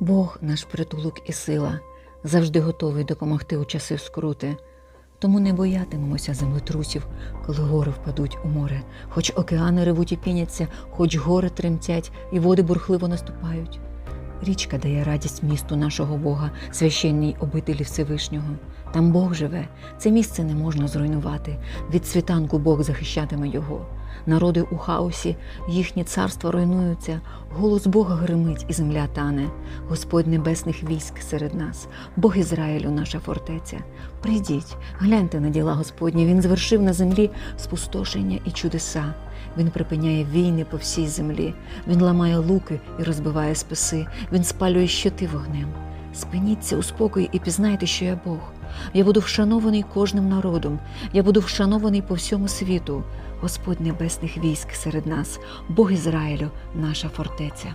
Бог наш притулок і сила, завжди готовий допомогти у часи скрути. Тому не боятимемося землетрусів, коли гори впадуть у море, хоч океани ревуть і піняться, хоч гори тремтять і води бурхливо наступають. Річка дає радість місту нашого Бога, священній обителі Всевишнього. Там Бог живе, це місце не можна зруйнувати. Від світанку Бог захищатиме його. Народи у хаосі, їхні царства руйнуються, голос Бога гримить і земля тане. Господь небесних військ серед нас, Бог Ізраїлю, наша фортеця. Прийдіть, гляньте на діла Господні. Він звершив на землі спустошення і чудеса. Він припиняє війни по всій землі. Він ламає луки і розбиває списи. Він спалює щити вогнем. Спиніться у спокої і пізнайте, що я Бог. Я буду вшанований кожним народом. Я буду вшанований по всьому світу. Господь небесних військ серед нас, Бог Ізраїлю, наша фортеця.